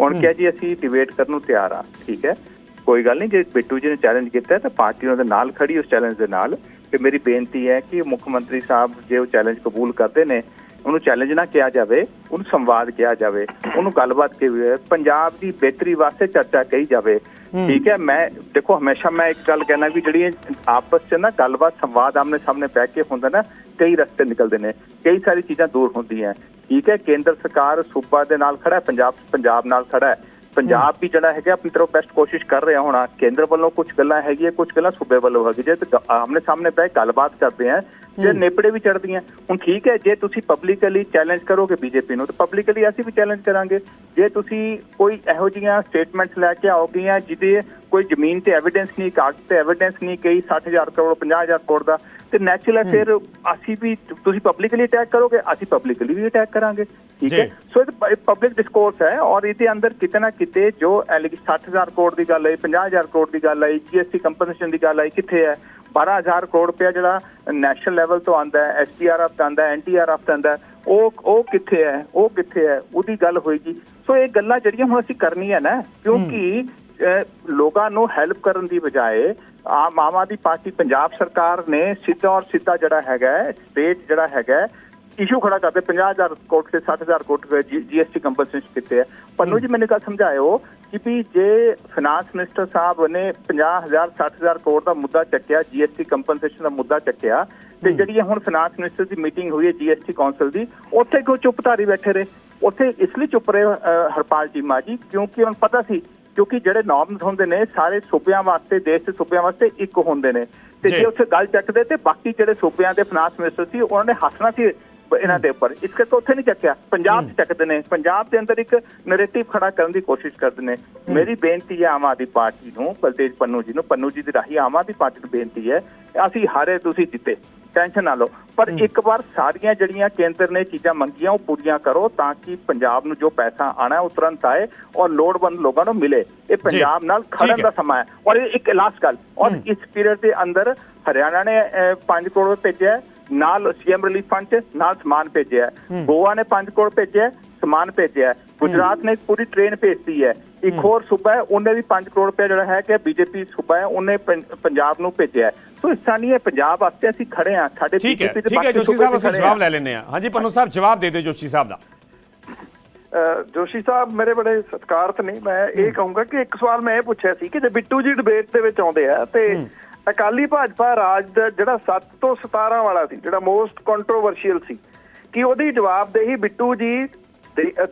ਹੁਣ ਕਿਹਾ ਜੀ ਅਸੀਂ ਡਿਬੇਟ ਕਰਨ ਨੂੰ ਤਿਆਰ ਆ ਠੀਕ ਹੈ? ਕੋਈ ਗੱਲ ਨਹੀਂ ਜੇ ਬਿੱਟੂ ਜੀ ਨੇ ਚੈਲੰਜ ਕੀਤਾ ਹੈ ਤਾਂ ਪਾਰਟੀ ਉਹਨਾਂ ਦੇ ਨਾਲ ਖੜੀ ਉਸ ਚੈਲੰਜ ਦੇ ਨਾਲ। ਤੇ ਮੇਰੀ ਬੇਨਤੀ ਹੈ ਕਿ ਮੁੱਖ ਮੰਤਰੀ ਸਾਹਿਬ ਜੇ ਉਹ ਚੈਲੰਜ ਕਬੂਲ ਕਰਦੇ ਨੇ ਉਹਨੂੰ ਚੈਲੰਜ ਨਾ ਕਿਹਾ ਜਾਵੇ ਉਹਨੂੰ ਸੰਵਾਦ ਕਿਹਾ ਜਾਵੇ ਉਹਨੂੰ ਗੱਲਬਾਤ ਕੀ ਹੋਈ ਹੈ ਪੰਜਾਬ ਦੀ ਬਿਹਤਰੀ ਵਾਸਤੇ ਚਰਚਾ ਕਹੀ ਜਾਵੇ। ਠੀਕ ਹੈ ਮੈਂ ਦੇਖੋ ਹਮੇਸ਼ਾ ਮੈਂ ਇੱਕ ਗੱਲ ਕਹਿਣਾ ਵੀ ਜਿਹੜੀ ਆਪਸ 'ਚ ਨਾ ਗੱਲਬਾਤ ਸੰਵਾਦ ਆਮਨੇ ਸਾਹਮਣੇ ਬਹਿ ਕੇ ਹੁੰਦਾ ਨਾ ਕਈ ਰਸਤੇ ਨਿਕਲਦੇ ਨੇ ਕਈ ਸਾਰੀ ਚੀਜ਼ਾਂ ਦੂਰ ਹੁੰਦੀਆਂ। ਠੀਕ ਹੈ ਕੇਂਦਰ ਸਰਕਾਰ ਸੂਬਾ ਦੇ ਨਾਲ ਖੜਾ ਹੈ ਪੰਜਾਬ ਪੰਜਾਬ ਨਾਲ ਖੜਾ ਹੈ। ਪੰਜਾਬ ਵੀ ਜਿਹੜਾ ਹੈਗਾ ਆਪਣੀ ਤਰਫ ਬੈਸਟ ਕੋਸ਼ਿਸ਼ ਕਰ ਰਿਹਾ ਹੋਣਾ। ਕੇਂਦਰ ਵੱਲੋਂ ਕੁਝ ਗੱਲਾਂ ਹੈਗੀਆਂ ਕੁਝ ਗੱਲਾਂ ਸੂਬੇ ਵੱਲੋਂ ਹੈਗੀ ਜੇ ਤੇ ਆਮਨੇ ਸਾਹਮਣੇ ਕੇ ਗੱਲਬਾਤ ਕਰਦੇ ਆ ਜੇ ਨੇਪੜੇ ਵੀ ਚੜਦੀਆਂ ਹੁਣ ਠੀਕ ਹੈ ਜੇ ਤੁਸੀਂ ਪਬਲਿਕਲੀ ਚੈਲੰਜ ਕਰੋਗੇ ਬੀਜੇਪੀ ਨੂੰ ਤਾਂ ਪਬਲਿਕਲੀ ਅਸੀਂ ਵੀ ਚੈਲੰਜ ਕਰਾਂਗੇ। ਜੇ ਤੁਸੀਂ ਕੋਈ ਇਹੋ ਜਿਹੀਆਂ ਸਟੇਟਮੈਂਟਸ ਲੈ ਕੇ ਆਓਗੇ ਜਾਂ ਜਿਹਦੇ ਕੋਈ ਜ਼ਮੀਨ ਤੇ ਐਵੀਡੈਂਸ ਨਹੀਂ ਕਾਗਜ਼ ਤੇ ਐਵੀਡੈਂਸ ਨਹੀਂ ਕਈ 60000 ਕਰੋੜ 50000 ਕਰੋੜ ਦਾ ਤੇ ਨੈਚੁਰਲ ਫਿਰ ਅਸੀਂ ਵੀ ਤੁਸੀਂ ਪਬਲਿਕਲੀ ਅਟੈਕ ਕਰੋਗੇ ਅਸੀਂ ਪਬਲਿਕਲੀ ਵੀ ਅਟੈਕ ਕਰਾਂਗੇ। ਠੀਕ ਹੈ। ਸੋ ਇਹ ਪਬਲਿਕ ਡਿਸਕੋਰਸ ਹੈ ਔਰ ਇਹਦੇ ਅੰਦਰ ਕਿਤੇ ਨਾ ਕਿਤੇ ਜੋ ਐਲਿਗ 60000 ਕਰੋੜ ਦੀ ਗੱਲ ਹੈ 50000 ਕਰੋੜ ਦੀ ਗੱਲ ਹੈ ਜੀਐਸਟੀ ਕੰਪਨਸੇਸ਼ਨ ਦੀ ਗੱਲ ਹੈ ਕਿੱਥੇ ਹੈ? 12000 ਕਰੋੜ ਰੁਪਇਆ ਜਿਹੜਾ ਨੈਸ਼ਨਲ ਲੈਵਲ ਤੋਂ ਆਂਦਾ ਹੈ ਐਸਟੀਆਰਐਫ ਤੋਂ ਆਂਦਾ ਹੈ ਐਨਟੀਆਰਐਫ ਤੋਂ ਆਂਦਾ ਉਹ ਉਹ ਕਿੱਥੇ ਹੈ? ਉਹ ਕਿੱਥੇ ਹੈ? ਉਹਦੀ ਗੱਲ ਹੋਏਗੀ। ਸੋ ਇਹ ਗੱਲਾਂ ਜਿਹੜੀਆਂ ਹੁਣ ਅਸੀਂ ਕਰਨੀਆਂ ਨਾ ਕਿਉਂਕਿ ਲੋਕਾਂ ਨੂੰ ਹੈਲਪ ਕਰਨ ਦੀ ਬਜਾਏ ਆਮ ਆਦਮੀ ਪਾਰਟੀ ਪੰਜਾਬ ਸਰਕਾਰ ਨੇ ਸਿੱਧਾ ਔਰ ਸਿੱਧਾ ਜਿਹੜਾ ਹੈਗਾ ਸਟੇਟ ਜਿਹੜਾ ਹੈਗਾ ਇਸ਼ੂ ਖੜਾ ਕਰਦੇ 50000 ਕੋਟ ਤੇ 60000 ਕੋਟ ਜੀਐਸਟੀ ਕੰਪਨਸੇਸ਼ਨ ਕਿਤੇ ਹੈ ਪੰਨੂ ਜੀ ਮੈਨੂੰ ਗੱਲ ਸਮਝਾਇਓ ਕਿ ਵੀ ਜੇ ਫਾਈਨਾਂਸ ਮਿਨਿਸਟਰ ਸਾਹਿਬ ਨੇ 50000 60000 ਕਰੋੜ ਦਾ ਮੁੱਦਾ ਚੱਕਿਆ ਜੀਐਸਟੀ ਕੰਪਨਸੇਸ਼ਨ ਦਾ ਮੁੱਦਾ ਚੱਕਿਆ ਤੇ ਜਿਹੜੀ ਹੁਣ ਫਾਈਨਾਂਸ ਮਿਨਿਸਟਰ ਦੀ ਮੀਟਿੰਗ ਹੋਈ ਹੈ ਜੀਐਸਟੀ ਕਾਉਂਸਲ ਦੀ ਉੱਥੇ ਕਿਉਂ ਚੁੱਪ ਧਾਰੀ ਬੈਠੇ ਰਹੇ? ਉੱਥੇ ਇਸ ਲਈ ਚੁੱਪ ਰਹੇ ਹਰਪਾਲ ਚੀਮਾ ਜੀ ਕਿਉਂਕਿ ਉਹਨਾਂ ਨੂੰ ਪਤਾ ਸੀ ਕਿਉਂਕਿ ਜਿਹੜੇ ਨਾਰਮਸ ਹੁੰਦੇ ਨੇ ਸਾਰੇ ਸੂਬਿਆਂ ਵਾਸਤੇ ਦੇਸ਼ ਦੇ ਸੂਬਿਆਂ ਵਾਸਤੇ ਇੱਕ ਹੁੰਦੇ ਨੇ। ਤੇ ਜੀ। ਜੇ। ਉੱਥੇ ਗੱਲ ਚੱਕਦੇ ਤੇ ਬਾਕੀ ਜਿਹੜੇ ਸੂਬਿਆਂ ਦੇ ਫਾਈਨਾਂਸ ਮਿਨਿਸਟਰ ਸੀ ਉਹਨਾਂ ਨੇ ਹੱਸਣਾ ਸੀ ਇਹਨਾਂ ਦੇ ਉੱਪਰ। ਇਸ ਕਰਕੇ ਉੱਥੇ ਨਹੀਂ ਚੱਕਿਆ। ਪੰਜਾਬ 'ਚ ਚੱਕਦੇ ਨੇ। ਪੰਜਾਬ ਦੇ ਅੰਦਰ ਇੱਕ ਨੈਰੇਟਿਵ ਖੜਾ ਕਰਨ ਦੀ ਕੋਸ਼ਿਸ਼ ਕਰਦੇ ਨੇ। ਮੇਰੀ ਬੇਨਤੀ ਹੈ ਆਮ ਆਦਮੀ ਪਾਰਟੀ ਨੂੰ ਬਲਤੇਜ ਪੰਨੂ ਜੀ ਨੂੰ। ਪੰਨੂ ਜੀ ਦੀ ਰਾਹੀਂ ਆਮ ਆਦਮੀ ਪਾਰਟੀ ਨੂੰ ਬੇਨਤੀ ਹੈ ਅਸੀਂ ਹਾਰੇ ਤੁਸੀਂ ਜਿੱਤੇ। ਟੈਨਸ਼ਨ ਨਾ ਲਓ। ਪਰ ਇੱਕ ਵਾਰ ਸਾਰੀਆਂ ਜਿਹੜੀਆਂ ਕੇਂਦਰ ਨੇ ਚੀਜ਼ਾਂ ਮੰਗੀਆਂ ਉਹ ਪੂਰੀਆਂ ਕਰੋ ਤਾਂ ਕਿ ਪੰਜਾਬ ਨੂੰ ਜੋ ਪੈਸਾ ਆਣਾ ਹੈ ਉਹ ਤੁਰੰਤ ਆਏ ਔਰ ਲੋੜਵੰਦ ਲੋਕਾਂ ਨੂੰ ਮਿਲੇ। ਇਹ ਪੰਜਾਬ ਨਾਲ ਖੜਨ। ਦਾ ਸਮਾਂ ਹੈ। ਔਰ ਇਹ ਇੱਕ ਲਾਸਟ ਗੱਲ। ਔਰ ਇਸ ਪੀਰੀਅਡ ਦੇ ਅੰਦਰ ਹਰਿਆਣਾ ਨੇ 5 ਕਰੋੜ ਰੁਪਏ ਭੇਜਿਆ ਨਾਲ ਸੀਐਮ ਰਿਲੀਫ ਫੰਡ 'ਚ ਨਾਲ ਸਮਾਨ ਭੇਜਿਆ ਹੈ। ਗੋਆ ਨੇ 5 ਕਰੋੜ ਭੇਜਿਆ ਸਮਾਨ ਭੇਜਿਆ ਹੈ। ਗੁਜਰਾਤ ਨੇ ਇੱਕ ਪੂਰੀ ਟ੍ਰੇਨ ਭੇਜਤੀ ਹੈ। ਇੱਕ ਹੋਰ ਸੂਬਾ ਹੈ ਉਹਨੇ ਵੀ 5 ਕਰੋੜ ਰੁਪਏ ਜਿਹੜਾ ਹੈ ਕਿ ਬੀਜੇਪੀ ਸੂਬਾ ਹੈ ਉਹਨੇ ਪੰਜਾਬ ਨੂੰ ਭੇਜਿਆ ਹੈ। ਸੋ ਇਸ ਤਰ੍ਹਾਂ ਨਹੀਂ ਹੈ ਪੰਜਾਬ ਵਾਸਤੇ ਅਸੀਂ ਖੜੇ ਹਾਂ। ਸਾਡੇ BJP ਦੇ ਠੀਕ ਹੈ ਜੋਸ਼ੀ ਸਾਹਿਬ ਅਸੀਂ ਜਵਾਬ। ਲੈ ਲੈਂਦੇ ਆ ਹਾਂਜੀ ਪੰਨੂ ਸਾਹਿਬ ਜਵਾਬ ਦੇ ਦਿਓ ਜੋਸ਼ੀ ਸਾਹਿਬ ਦਾ। ਅਹ ਜੋਸ਼ੀ ਸਾਹਿਬ ਮੇਰੇ ਬੜੇ ਸਤਿਕਾਰਤ ਨੇ ਮੈਂ ਇਹ ਕਹੂੰਗਾ ਕਿ ਇੱਕ ਸਵਾਲ ਮੈਂ ਇਹ ਪੁੱਛਿਆ ਸੀ ਕਿ ਜੇ ਬਿੱਟੂ ਜੀ ਡਿਬੇਟ ਦੇ ਵਿੱਚ ਆਉਂਦੇ ਆ ਤੇ ਅਕਾਲੀ ਭਾਜਪਾ ਰਾਜ ਦਾ ਜਿਹੜਾ 7 ਤੋਂ 17 ਵਾਲਾ ਸੀ ਜਿਹੜਾ ਮੋਸਟ ਕੰਟਰੋਵਰਸ਼ੀਅਲ ਸੀ ਕਿ ਉਹਦੀ ਜਵਾਬਦੇਹੀ ਬਿੱਟੂ ਜੀ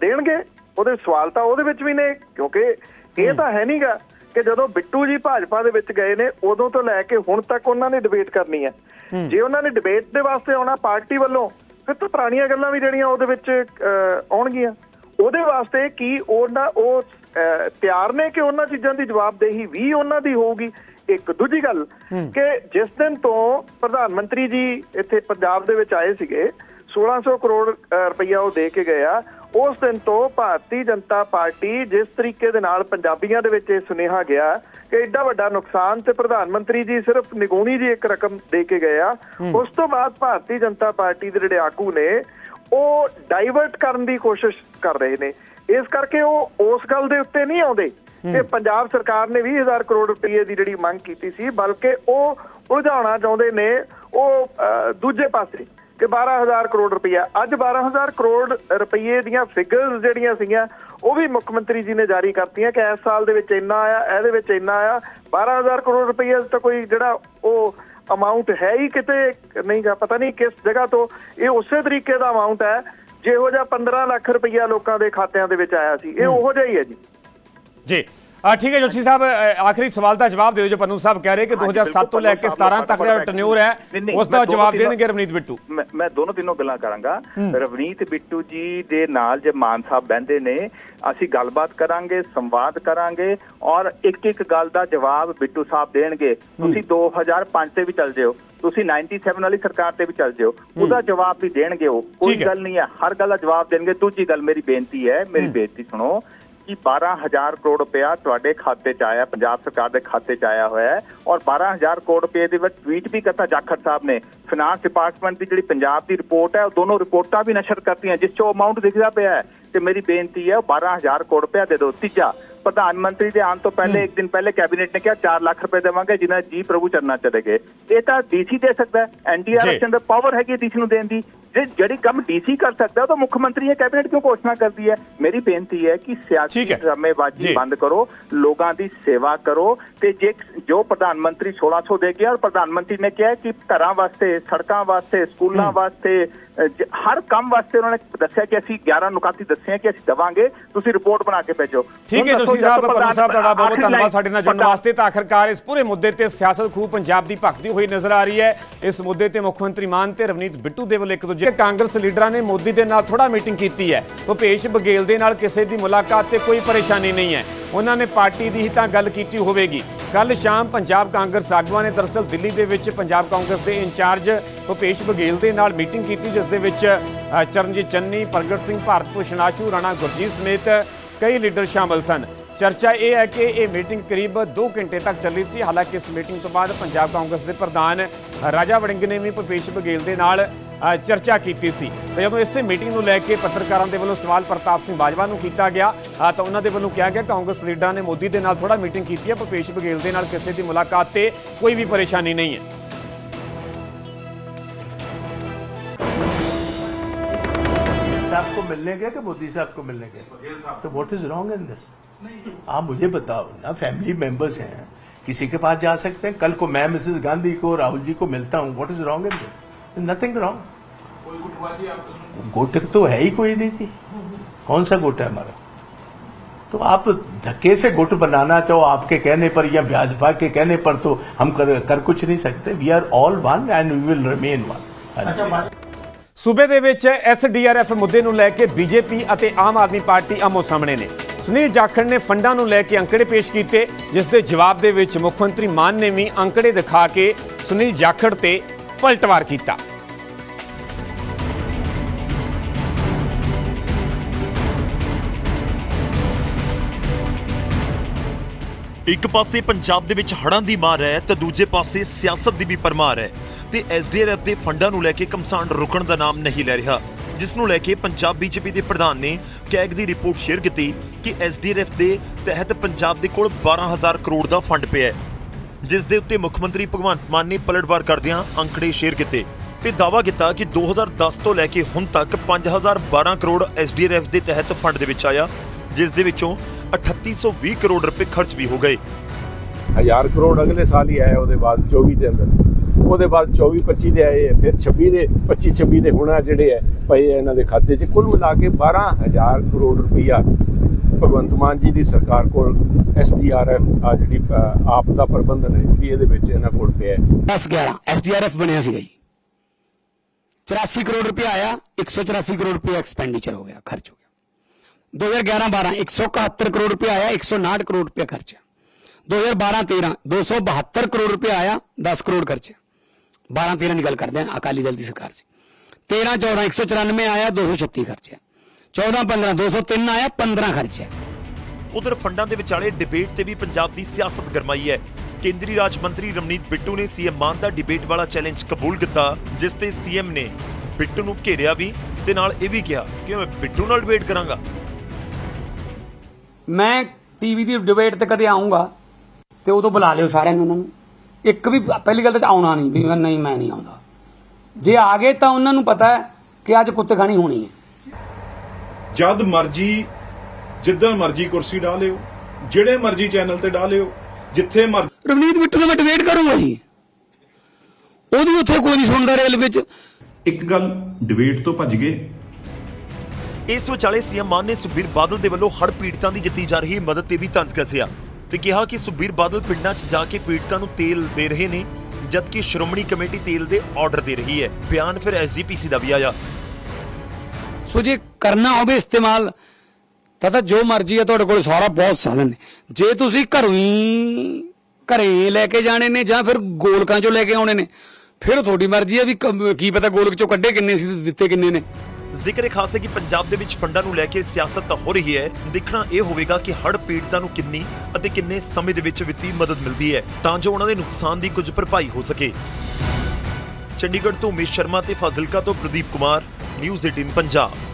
ਦੇਣਗੇ? ਉਹਦੇ ਸਵਾਲ ਤਾਂ ਉਹਦੇ ਵਿੱਚ ਵੀ ਨੇ ਕਿਉਂਕਿ ਇਹ ਤਾਂ ਹੈ ਨਹੀਂਗਾ ਕਿ ਜਦੋਂ ਬਿੱਟੂ ਜੀ ਭਾਜਪਾ ਦੇ ਵਿੱਚ ਗਏ ਨੇ ਉਦੋਂ ਤੋਂ ਲੈ ਕੇ ਹੁਣ ਤੱਕ ਉਹਨਾਂ ਨੇ ਡਿਬੇਟ ਕਰਨੀ ਹੈ। ਜੇ ਉਹਨਾਂ ਨੇ ਡਿਬੇਟ ਦੇ ਵਾਸਤੇ ਆਉਣਾ ਪਾਰਟੀ ਵੱਲੋਂ ਫਿਰ ਤਾਂ ਪੁਰਾਣੀਆਂ ਗੱਲਾਂ ਵੀ ਜਿਹੜੀਆਂ ਉਹਦੇ ਵਿੱਚ ਆਉਣਗੀਆਂ। ਉਹਦੇ ਵਾਸਤੇ ਕੀ ਉਹਨਾਂ ਉਹ ਤਿਆਰ ਨੇ ਕਿ ਉਹਨਾਂ ਚੀਜ਼ਾਂ ਦੀ ਜਵਾਬਦੇਹੀ ਵੀ ਉਹਨਾਂ ਦੀ ਹੋਊਗੀ? ਇੱਕ ਦੂਜੀ ਗੱਲ ਕਿ ਜਿਸ ਦਿਨ ਤੋਂ ਪ੍ਰਧਾਨ ਮੰਤਰੀ ਜੀ ਇੱਥੇ ਪੰਜਾਬ ਦੇ ਵਿੱਚ ਆਏ ਸੀਗੇ 1600 ਕਰੋੜ ਰੁਪਈਆ ਉਹ ਦੇ ਕੇ ਗਏ ਆ ਉਸ ਦਿਨ ਤੋਂ ਭਾਰਤੀ ਜਨਤਾ ਪਾਰਟੀ ਜਿਸ ਤਰੀਕੇ ਦੇ ਨਾਲ ਪੰਜਾਬੀਆਂ ਦੇ ਵਿੱਚ ਇਹ ਸੁਨੇਹਾ ਗਿਆ ਕਿ ਐਡਾ ਵੱਡਾ ਨੁਕਸਾਨ ਤੇ ਪ੍ਰਧਾਨ ਮੰਤਰੀ ਜੀ ਸਿਰਫ ਨਿਗੂਣੀ ਜੀ ਇੱਕ ਰਕਮ ਦੇ ਕੇ ਗਏ ਆ। ਉਸ ਤੋਂ ਬਾਅਦ ਭਾਰਤੀ ਜਨਤਾ ਪਾਰਟੀ ਦੇ ਜਿਹੜੇ ਆਗੂ ਨੇ ਉਹ ਡਾਈਵਰਟ ਕਰਨ ਦੀ ਕੋਸ਼ਿਸ਼ ਕਰ ਰਹੇ ਨੇ। ਇਸ ਕਰਕੇ ਉਹ ਉਸ ਗੱਲ ਦੇ ਉੱਤੇ ਨਹੀਂ ਆਉਂਦੇ। ਕਿ ਪੰਜਾਬ ਸਰਕਾਰ ਨੇ 20000 ਕਰੋੜ ਰੁਪਏ ਦੀ ਜਿਹੜੀ ਮੰਗ ਕੀਤੀ ਸੀ ਬਲਕਿ ਉਹ ਉਲਝਾਉਣਾ ਚਾਹੁੰਦੇ ਨੇ ਉਹ ਦੂਜੇ ਪਾਸੇ ਕਿ 12000 ਕਰੋੜ ਰੁਪਇਆ ਅੱਜ 12000 ਕਰੋੜ ਰੁਪਏ ਦੀਆਂ ਫਿਗਰਸ ਜਿਹੜੀਆਂ ਸੀਗੀਆਂ ਉਹ ਵੀ ਮੁੱਖ ਮੰਤਰੀ ਜੀ ਨੇ ਜਾਰੀ ਕਰਤੀਆਂ ਕਿ ਇਸ ਸਾਲ ਦੇ ਵਿੱਚ ਇੰਨਾ ਆਇਆ ਇਹਦੇ ਵਿੱਚ ਇੰਨਾ ਆਇਆ। 12000 ਕਰੋੜ ਰੁਪਏ ਤਾਂ ਕੋਈ ਜਿਹੜਾ ਉਹ ਅਮਾਉਂਟ ਹੈ ਹੀ ਕਿਤੇ ਨਹੀਂਗਾ ਪਤਾ ਨਹੀਂ ਕਿਸ ਜਗ੍ਹਾ ਤੋਂ। ਇਹ ਉਸੇ ਤਰੀਕੇ ਦਾ ਅਮਾਉਂਟ ਹੈ ਜਿਹੋ ਜਿਹਾ 15 ਲੱਖ ਰੁਪਇਆ ਲੋਕਾਂ ਦੇ ਖਾਤਿਆਂ ਦੇ ਵਿੱਚ ਆਇਆ ਸੀ ਇਹ ਉਹੋ ਜਿਹਾ ਹੀ ਹੈ ਜੀ। ਜੀ। ਆ ਠੀਕ ਹੈ ਜੋਸ਼ੀ ਸਾਹਿਬ ਆਖਰੀ ਸਵਾਲ ਦਾ ਜਵਾਬ ਦਿਓ ਜੋ ਪੰਨੂ ਸਾਹਿਬ ਕਹਿ ਰਹੇ ਕਿ ਹਾਂਜੀ, 2007 ਤੋਂ ਲੈ ਕੇ ਬਿਲਕੁਲ 17 ਤੱਕ ਦਾ ਟਨਿਓਰ ਹੈ ਉਸ ਦਾ ਜਵਾਬ ਦੇਣਗੇ ਰਵਨੀਤ ਬਿੱਟੂ। ਮੈਂ ਦੋਨੋਂ ਤਿੰਨੋਂ ਗੱਲਾਂ ਕਰਾਂਗਾ। ਰਵਨੀਤ ਬਿੱਟੂ ਜੀ ਦੇ ਨਾਲ ਜੇ ਮਾਨ ਸਾਹਿਬ ਬਹਿੰਦੇ ਨੇ ਅਸੀਂ ਗੱਲਬਾਤ ਕਰਾਂਗੇ ਸੰਵਾਦ ਕਰਾਂਗੇ ਔਰ ਇੱਕ ਇੱਕ ਗੱਲ ਦਾ ਜਵਾਬ ਬਿੱਟੂ ਸਾਹਿਬ ਦੇਣਗੇ। ਤੁਸੀਂ 2005 ਤੇ ਵੀ ਚੱਲ ਜਿਓ। ਤੁਸੀਂ 97 ਵਾਲੀ ਸਰਕਾਰ ਤੇ ਵੀ ਚੱਲ ਜਿਓ। ਉਹਦਾ ਜਵਾਬ ਵੀ ਦੇਣਗੇ ਉਹ। ਕੋਈ। ਗੱਲ ਨਹੀਂ ਹੈ। ਹਰ ਗੱਲ ਦਾ ਜਵਾਬ ਦੇਣਗੇ। ਦੂਜੀ ਗੱਲ ਮੇਰੀ ਬੇਨਤੀ ਹੈ ਮੇਰੀ ਬੇਨਤੀ ਸੁਣੋ। ਕਿ 12000 ਕਰੋੜ ਰੁਪਇਆ ਤੁਹਾਡੇ ਖਾਤੇ 'ਚ ਆਇਆ ਪੰਜਾਬ ਸਰਕਾਰ ਦੇ ਖਾਤੇ 'ਚ ਆਇਆ ਹੋਇਆ ਹੈ ਔਰ 12000 ਕਰੋੜ ਰੁਪਏ ਦੇ ਵਿੱਚ ਟਵੀਟ ਵੀ ਕਰਤਾ ਜਾਖੜ ਸਾਹਿਬ ਨੇ। ਫਾਈਨਾਂਸ ਡਿਪਾਰਟਮੈਂਟ ਦੀ ਜਿਹੜੀ ਪੰਜਾਬ ਦੀ ਰਿਪੋਰਟ ਹੈ ਉਹ ਦੋਨੋਂ ਰਿਪੋਰਟਾਂ ਵੀ ਨਸ਼ਰ ਕਰਤੀਆਂ ਜਿਸ 'ਚ ਉਹ ਅਮਾਉਂਟ ਦਿਖਦਾ ਪਿਆ ਹੈ। ਤੇ ਮੇਰੀ ਬੇਨਤੀ ਹੈ ਉਹ 12000 ਕਰੋੜ ਰੁਪਇਆ ਦੇ ਦਿਓ। ਤੀਜਾ ਪ੍ਰਧਾਨ ਮੰਤਰੀ ਦੇ ਆਉਣ ਤੋਂ ਪਹਿਲੇ ਇੱਕ ਦਿਨ ਪਹਿਲੇ ਕੈਬਨਿਟ ਨੇ ਕਿਹਾ 4 ਲੱਖ ਰੁਪਏ ਦੇਵਾਂਗੇ ਜਿਨ੍ਹਾਂ ਜੀ ਪ੍ਰਭੂ ਚਰਨਾਂ ਚਲੇ ਗਏ। ਇਹ ਤਾਂ ਡੀਸੀ ਦੇ ਸਕਦਾ। ਐਨਡੀਆਰਐਫ ਦੇ ਅੰਦਰ ਪਾਵਰ ਹੈਗੀ ਡੀਸੀ ਨੂੰ ਦੇਣ ਦੀ। ਜੇ ਜਿਹੜੀ ਕੰਮ ਡੀਸੀ ਕਰ ਸਕਦਾ ਉਹ ਤਾਂ ਮੁੱਖ ਮੰਤਰੀ ਹੈ ਕੈਬਨਿਟ ਕਿਉਂ ਘੋਸ਼ਣਾ ਕਰਦੀ ਹੈ ਮੇਰੀ ਬੇਨਤੀ ਹੈ ਕਿ ਸਿਆਸੀ। ਡਰਾਮੇਬਾਜ਼ੀ। ਬੰਦ ਕਰੋ ਲੋਕਾਂ ਦੀ ਸੇਵਾ ਕਰੋ ਤੇ ਜੇ ਜੋ ਪ੍ਰਧਾਨ ਮੰਤਰੀ 1600 ਦੇ ਗਿਆ ਔਰ ਪ੍ਰਧਾਨ ਮੰਤਰੀ ਨੇ ਕਿਹਾ ਕਿ ਘਰਾਂ ਵਾਸਤੇ ਸੜਕਾਂ ਵਾਸਤੇ ਸਕੂਲਾਂ ਵਾਸਤੇ ਹਰ ਕੰਮ ਵਾਸਤੇ ਉਹਨਾਂ ਨੇ ਦੱਸਿਆ ਕਿ ਅਸੀਂ 11 ਨੁਕਾਤੀ ਦੱਸੇ ਆ ਕਿ ਅਸੀਂ ਦਵਾਂਗੇ ਤੁਸੀਂ ਰਿਪੋਰਟ ਬਣਾ ਕੇ ਭੇਜੋ। ਠੀਕ ਹੈ ਤੁਸੀਂ ਸਾਹਿਬ ਪਰਮ ਸਾਹਿਬ ਤੁਹਾਡਾ ਬਹੁਤ ਧੰਨਵਾਦ ਸਾਡੇ ਨਾਲ ਜੁੜਨ ਵਾਸਤੇ। ਤਾਂ ਆਖਰਕਾਰ ਇਸ ਪੂਰੇ ਮੁੱਦੇ ਤੇ ਸਿਆਸਤ ਖੂਬ ਪੰਜਾਬ ਦੀ ਭਖਦੀ ਹੋਈ ਨਜ਼ਰ ਆ ਰਹੀ ਹੈ। ਇਸ ਮੁੱਦੇ ਤੇ ਮੁੱਖ ਮੰਤਰੀ ਮਾਨ ਤੇ ਰਵਨੀਤ ਬਿੱਟੂ ਦੇ ਵੱਲੋਂ ਇੱਕ ਦੂਜੇ ਕਾਂਗਰਸ ਲੀਡਰਾਂ ਨੇ ਮੋਦੀ ਦੇ ਨਾਲ ਥੋੜਾ ਮੀਟਿੰਗ ਕੀਤੀ ਹੈ। ਭੁਪੇਸ਼ ਬਘੇਲ ਦੇ ਨਾਲ ਕਿਸੇ ਦੀ ਮੁਲਾਕਾਤ ਤੇ ਕੋਈ ਪਰੇਸ਼ਾਨੀ ਨਹੀਂ ਹੈ। ਉਹਨਾਂ ਨੇ ਪਾਰਟੀ ਦੀ ਹੀ ਤਾਂ ਗੱਲ ਕੀਤੀ ਹੋਵੇਗੀ। ਕੱਲ ਸ਼ਾਮ ਪੰਜਾਬ ਕਾਂਗਰਸ ਆਗੂਆਂ ਨੇ ਦਰਅਸਲ ਦਿੱਲੀ ਦੇ ਵਿੱਚ ਪੰਜਾਬ ਕਾਂਗਰਸ ਦੇ ਇੰਚਾਰਜ ਭੁਪੇਸ਼ ਬਘੇਲ ਦੇ ਨਾਲ ਮੀਟਿੰਗ ਕੀਤੀ, ਜਿਸ ਦੇ ਵਿੱਚ ਚਰਨਜੀਤ ਚੰਨੀ, ਪ੍ਰਗਟ ਸਿੰਘ ਭਾਰਤ ਭੂਸ਼ਣ ਆਸ਼ੂ ਰਾਣਾ ਗੁਰਜੀਤ ਸਮੇਤ ਕਈ ਲੀਡਰ ਸ਼ਾਮਲ ਸਨ। ਚਰਚਾ ਇਹ ਹੈ ਕਿ ਇਹ ਮੀਟਿੰਗ ਕਰੀਬ 2 ਘੰਟੇ ਤੱਕ ਚੱਲੀ ਸੀ। ਹਾਲਾਂਕਿ ਇਸ ਮੀਟਿੰਗ ਤੋਂ ਬਾਅਦ ਪੰਜਾਬ ਕਾਂਗਰਸ ਦੇ ਪ੍ਰਧਾਨ ਰਾਜਾ ਵੜਿੰਗ ਨੇ ਵੀ ਭੁਪੇਸ਼ ਬਘੇਲ ਦੇ ਨਾਲ ਚਰਚਾ ਕੀਤੀ ਸੀ ਤੇ ਜਦੋਂ ਇਸੇ ਮੀਟਿੰਗ ਨੂੰ ਲੈ ਕੇ ਪੱਤਰਕਾਰਾਂ ਦੇ ਵੱਲੋਂ ਸਵਾਲ ਪ੍ਰਤਾਪ ਸਿੰਘ ਬਾਜਵਾ ਨੂੰ ਕੀਤਾ ਗਿਆ ਅ, ਤਾਂ ਉਹਨਾਂ ਦੇ ਵੱਲੋਂ ਕਿਹਾ ਗਿਆ ਕਾਂਗਰਸ ਲੀਡਰਾਂ ਨੇ ਮੋਦੀ ਦੇ ਨਾਲ ਥੋੜਾ ਮੀਟਿੰਗ ਕੀਤੀ ਹੈ ਭੁਪੇਸ਼ ਬਘੇਲ ਦੇ ਨਾਲ ਕਿਸੇ ਦੀ ਮੁਲਾਕਾਤ ਤੇ ਕੋਈ ਵੀ ਪਰੇਸ਼ਾਨੀ ਨਹੀਂ ਹੈ साहब को मिलने गए कि मोदी साहब को मिलने गए तो what is wrong in this आप मुझे बताओ ना फैमिली मेंबर्स हैं किसी के पास जा सकते हैं कल को मैं मिसेस गांधी को राहुल जी को मिलता हूं what is wrong in this nothing wrong गुट तो है ही कोई नहीं थी कौन सा गुट है हमारा तो आप धक्के से गुट बनाना चाहो आपके कहने पर या भाजपा के कहने पर तो हम कर, कर कुछ नहीं सकते we are all one and we will remain one ਸੂਬੇ ਦੇ ਵਿੱਚ ਐਸਡੀਆਰਐਫ ਮੁੱਦੇ ਨੂੰ ਲੈ ਕੇ ਬੀਜੇਪੀ ਅਤੇ ਆਮ ਆਦਮੀ ਪਾਰਟੀ ਆਮੋ ਸਾਹਮਣੇ ਨੇ ਸੁਨੀਲ ਜਾਖੜ ਨੇ ਫੰਡਾਂ ਨੂੰ ਲੈ ਕੇ ਅੰਕੜੇ ਪੇਸ਼ ਕੀਤੇ ਜਿਸ ਦੇ ਜਵਾਬ ਦੇ ਵਿੱਚ ਮੁੱਖ ਮੰਤਰੀ ਮਾਨ ਨੇ ਵੀ ਅੰਕੜੇ ਦਿਖਾ ਕੇ ਸੁਨੀਲ ਜਾਖੜ ਤੇ ਪਲਟਵਾਰ ਕੀਤਾ। ਇੱਕ ਪਾਸੇ ਪੰਜਾਬ ਦੇ ਵਿੱਚ ਹੜ੍ਹਾਂ ਦੀ ਮਾਰ ਹੈ ਤੇ ਦੂਜੇ ਪਾਸੇ ਸਿਆਸਤ ਦੀ ਵੀ ਪਰਮਾਰ ਹੈ ਤੇ ਐਸਡੀਆਰਐਫ ਦੇ ਫੰਡਾਂ ਨੂੰ ਲੈ ਕੇ ਕਮਸਾਨ ਰੁਕਣ ਦਾ ਨਾਮ ਨਹੀਂ ਲੈ ਰਿਹਾ, ਜਿਸ ਨੂੰ ਲੈ ਕੇ ਪੰਜਾਬ ਬੀਜੇਪੀ ਦੇ ਪ੍ਰਧਾਨ ਨੇ ਕੈਗ ਦੀ ਰਿਪੋਰਟ ਸ਼ੇਅਰ ਕੀਤੀ ਕਿ ਐਸਡੀਆਰਐਫ ਦੇ ਤਹਿਤ ਪੰਜਾਬ ਦੇ ਕੋਲ 12000 ਕਰੋੜ ਦਾ ਫੰਡ ਪਿਆ ਹੈ। ਜਿਸ ਦੇ ਉੱਤੇ ਮੁੱਖ ਮੰਤਰੀ ਭਗਵੰਤ ਮਾਨ ਨੇ ਪਲਟਵਾਰ ਕਰਦਿਆਂ ਅੰਕੜੇ ਸ਼ੇਅਰ ਕੀਤੇ ਤੇ ਦਾਅਵਾ ਕੀਤਾ ਕਿ 2010 ਤੋਂ ਲੈ ਕੇ ਹੁਣ ਤੱਕ 5012 ਕਰੋੜ ਐਸਡੀਆਰਐਫ ਦੇ ਤਹਿਤ ਫੰਡ ਦੇ ਵਿੱਚ ਆਇਆ ਜਿਸ ਦੇ ਵਿੱਚੋਂ 3820 ਕਰੋੜ ਰੁਪਏ ਖਰਚ ਵੀ ਹੋ ਗਏ। ਹਜ਼ਾਰ ਕਰੋੜ ਅਗਲੇ ਸਾਲ ਹੀ ਆਇਆ ਉਹਦੇ ਬਾਅਦ 24 ਦੇ ਅੰਦਰ। ਉਹਦੇ ਬਾਅਦ 24 25 ਦੇ ਆਏ ਹੈ, ਫਿਰ 26 ਦੇ 25 26 ਦੇ ਹੁਣ ਜਿਹੜੇ ਹੈ ਪਏ ਹੈ ਇਹਨਾਂ ਦੇ ਖਾਤੇ 'ਚ ਕੁੱਲ ਮਿਲਾ ਕੇ 12000 ਕਰੋੜ ਰੁਪਈਆ ਭਗਵੰਤ ਮਾਨ ਜੀ ਦੀ ਸਰਕਾਰ ਕੋਲ ਐਸਡੀਆਰਐਫ ਆ ਜਿਹੜੀ ਅ, ਆਪ ਦਾ ਪ੍ਰਬੰਧਨ ਹੈ ਜਿਹੜੀ ਇਹਦੇ ਵਿੱਚ ਇਹਨਾਂ ਕੋਲ ਪਿਆ ਹੈ। 10 11 ਐਸਡੀਆਰਐਫ ਬਣਿਆ ਸੀਗਾ ਜੀ। 84 ਕਰੋੜ ਰੁਪਏ ਆਇਆ 184 ਕਰੋੜ ਰੁਪਏ ਐਕਸਪੈਂਡੀਚਰ ਹੋ ਗਿਆ ਖਰਚ ਹੋ ਗਿਆ। 2011 12 171 ਕਰੋੜ ਰੁਪਏ ਆਇਆ 159 ਕਰੋੜ ਰੁਪਏ ਖਰਚਿਆ। 2012 13 272 ਕਰੋੜ ਰੁਪਏ ਆਇਆ 10 ਕਰੋੜ ਖਰਚਿਆ। 12 13 ਦੀ ਗੱਲ ਕਰਦੇ ਹਾਂ ਅਕਾਲੀ ਦਲ ਦੀ ਸਰਕਾਰ ਸੀ। 13 14 194 ਆਇਆ 236 ਖਰਚਿਆ। 14 15 203 ਆਇਆ 15 ਖਰਚਿਆ ਉਧਰ ਫੰਡਾਂ ਦੇ ਵਿਚਾਲੇ ਡਿਬੇਟ ਤੇ ਵੀ ਪੰਜਾਬ ਦੀ ਸਿਆਸਤ ਗਰਮਾਈ ਹੈ। ਕੇਂਦਰੀ ਰਾਜ ਮੰਤਰੀ ਰਮਨੀਤ ਬਿੱਟੂ ਨੇ ਸੀਐਮ ਮਾਨ ਦਾ ਡਿਬੇਟ ਵਾਲਾ ਚੈਲੰਜ ਕਬੂਲ ਕੀਤਾ ਜਿਸ ਤੇ ਸੀਐਮ ਨੇ ਬਿੱਟੂ ਨੂੰ ਘੇਰਿਆ ਵੀ ਤੇ ਨਾਲ ਇਹ ਵੀ ਕਿਹਾ ਕਿ ਮੈਂ ਬਿੱਟੂ ਨਾਲ ਡਿਬੇਟ ਕਰਾਂਗਾ। ਮੈਂ ਟੀਵੀ ਦੀ ਡਿਬੇਟ ਤੇ ਕਦੇ ਆਉਂਗਾ ਤੇ ਉਦੋਂ ਬੁਲਾ ਲਿਓ ਸਾਰਿਆਂ ਨੂੰ ਉਹਨਾਂ ਨੂੰ। ਇੱਕ ਵੀ ਪਹਿਲੀ ਗੱਲ ਤਾਂ ਆਉਣਾ ਨਹੀਂ ਵੀ ਨਹੀਂ ਮੈਂ ਨਹੀਂ ਆਉਂਦਾ। ਜੇ ਆ ਗਏ ਤਾਂ ਉਹਨਾਂ ਨੂੰ ਪਤਾ ਹੈ ਕਿ ਅੱਜ ਕੁੱਤੇ ਖਾਣੀ ਹੋਣੀ ਹੈ। ਜਦ ਮਰਜ਼ੀ ਜਿੱਦਾਂ ਮਰਜ਼ੀ ਕੁਰਸੀ ਢਾ ਲਿਓ ਜਿਹੜੇ ਮਰਜ਼ੀ ਚੈਨਲ ਤੇ ਢਾ ਲਿਓ ਜਿੱਥੇ ਮਰ ਰਵਨੀਤ ਬਿੱਟੂ ਨਾਲ ਮੈਂ ਡਿਬੇਟ ਕਰੂੰਗਾ ਜੀ। ਉਹਦੀ ਉੱਥੇ ਕੋਈ ਨਹੀਂ ਸੁਣਦਾ ਰੇਲ ਵਿੱਚ। ਇੱਕ ਗੱਲ ਡਿਬੇਟ ਤੋਂ ਭੱਜ ਗਏ। ਇਸ ਵਿਚਾਲੇ ਸੀਐਮ ਮਾਨ ਨੇ ਸੁਖਬੀਰ ਬਾਦਲ ਦੇ ਵੱਲੋਂ ਹੜ੍ਹ ਪੀੜਤਾਂ ਦੀ ਦਿੱਤੀ ਜਾ ਰਹੀ ਮਦਦ ਤੇ ਵੀ ਤੰਜ ਕੱਸਿਆ ਤੇ ਕਿਹਾ ਕਿ ਸੁਖਬੀਰ ਬਾਦਲ ਪਿੰਡਾਂ 'ਚ ਜਾ ਕੇ ਪੀੜਤਾਂ ਨੂੰ ਤੇਲ ਦੇ ਰਹੇ ਨੇ ਜਦਕਿ ਸ਼੍ਰੋਮਣੀ ਕਮੇਟੀ ਤੇਲ ਦੇ ਆਰਡਰ ਦੇ ਰਹੀ ਹੈ। ਬਿਆਨ ਫਿਰ ਐਸਜੀਪੀਸੀ ਦਾ ਵੀ ਆਇਆ। ਸੋ ਜੇ ਕਰਨਾ ਹੋਵੇ ਇਸਤੇਮਾਲ, ਤਾਂ ਤਾਂ ਜੋ ਮਰਜ਼ੀ ਹੈ ਤੁਹਾਡੇ ਕੋਲ ਸਾਰਾ ਬਹੁਤ ਸਾਧਨ ਨੇ। ਜੇ ਤੁਸੀਂ ਘਰੋਂ ਹੀ ਘਰੇ ਲੈ ਕੇ ਜਾਣੇ ਨੇ ਜਾਂ ਫਿਰ ਗੋਲਕਾਂ ਚੋਂ ਲੈ ਕੇ ਆਉਣੇ ਨੇ, ਫਿਰ ਤੁਹਾਡੀ ਮਰਜ਼ੀ ਹੈ ਵੀ ਕੀ ਪਤਾ ਗੋਲਕ ਚੋਂ ਕੱਢੇ ਕਿੰਨੇ ਸੀ ਦਿੱਤੇ ਕਿੰਨੇ ਨੇ। ਜ਼ਿਕਰ ਖਾਸ ਹੈ ਕਿ ਪੰਜਾਬ ਦੇ ਵਿੱਚ ਫੰਡਾਂ ਨੂੰ ਲੈ ਕੇ ਸਿਆਸਤ ਤਾਂ ਹੋ ਰਹੀ ਹੈ। ਦੇਖਣਾ ਇਹ ਹੋਵੇਗਾ ਕਿ ਹੜ ਪੀੜਤਾਂ ਨੂੰ ਕਿੰਨੀ ਅਤੇ ਕਿੰਨੇ ਸਮੇਂ ਦੇ ਵਿੱਚ ਵਿੱਤੀ ਮਦਦ ਮਿਲਦੀ ਹੈ, ਤਾਂ ਜੋ ਉਹਨਾਂ ਦੇ ਨੁਕਸਾਨ ਦੀ ਕੁਝ ਭਰਪਾਈ ਹੋ ਸਕੇ। ਚੰਡੀਗੜ੍ਹ ਤੋਂ ਉਮੇਸ਼ ਸ਼ਰਮਾ ਤੇ ਫਾਜ਼ਿਲਕਾ ਤੋਂ ਪ੍ਰਦੀਪ ਕੁਮਾਰ, ਨਿਊਜ਼ 18 ਪੰਜਾਬ।